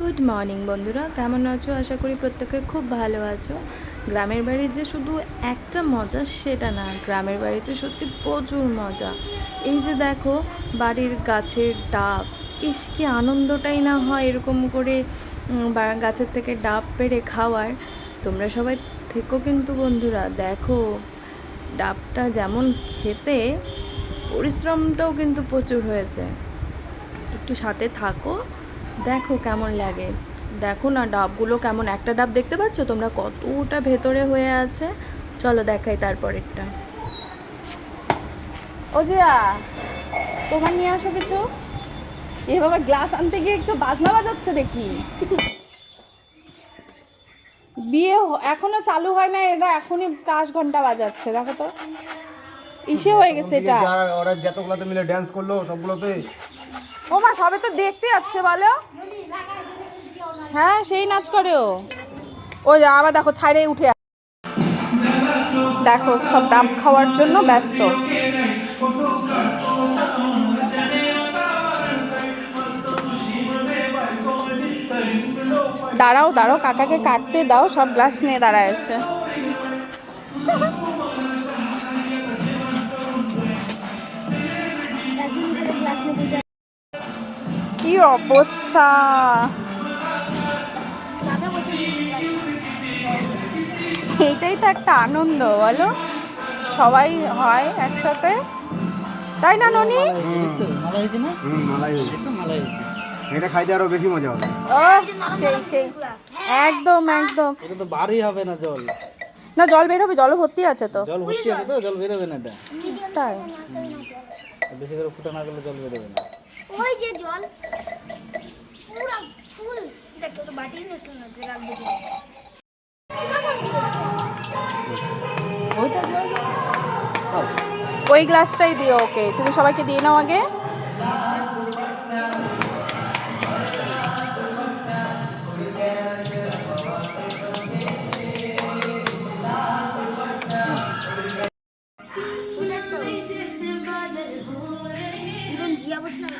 Good morning বন্ধুরা। কেমন আছো? আশা করি প্রত্যেকে খুব ভালো আছো। গ্রামের বাড়ির যে শুধু একটা মজা, সেটা না। গ্রামের বাড়িতে সত্যি প্রচুর মজা। এই যে দেখো, বাড়ির গাছের ডাব। ইস, কি আনন্দটাই না হয় এরকম করে গাছের থেকে ডাব পেড়ে খাওয়ার। তোমরা সবাই থেকো কিন্তু, বন্ধুরা। দেখো, ডাবটা যেমন খেতে, পরিশ্রমটাও কিন্তু প্রচুর হয়েছে। একটু সাথে থাকো। দেখো কেমন লাগে। দেখো না ডাবগুলো কেমন। একটা ডাব দেখতে পাচ্ছ? তোমরা কতটা ভেতরে হয়ে আছে। চলো দেখাই তারপরেরটা। ও জিয়া তোমার নিয়ে আসো কিছু। এ বাবা গ্লাস আনতে গিয়ে একটু বাজনা বাজাচ্ছে দেখি। বিয়ে এখনও চালু হয় না এরা এখনই কাশ ঘণ্টা বাজাচ্ছে দেখো তো। ইসে হয়ে গেছে এটা। যারা ওরা যতগুলোতে মিলে ড্যান্স করল সবগুলোতে। ও মা সবে তো দেখতে যাচ্ছে, বলো। হ্যাঁ সেই নাচ করে ও। ওই আবার দেখো, ছাইড়ে উঠে দেখো, সব ডাব খাওয়ার জন্য ব্যস্ত। দাঁড়াও দাঁড়াও, কাকাকে কাটতে দাও, সব গ্লাস নিয়ে দাঁড়ায় আছে। অবস্থা। এইটাই তো একটা আনন্দ বলো? সবাই হয় একসাথে? তাই না ননি? এটা খাইতে আরও বেশি মজা হবে। ও সেই সেই। একদম একদম। এটা তো বারই হবে না জল। না জল বের হবে জল ভর্তি আছে তো। জল ভর্তি আছে তো জল বেরোবে না এটা। তাই। বেশি করে ফুটা না করলে জল বেরোবে না। ওই যে জল। পুরো ফুল। দেখো তো বাটি নিয়ে না যে রাখব ওই গ্লাসটাই দিও ওকে। তুমি সবাইকে দিয়ে নাও আগে। জিয়া বলছিলাম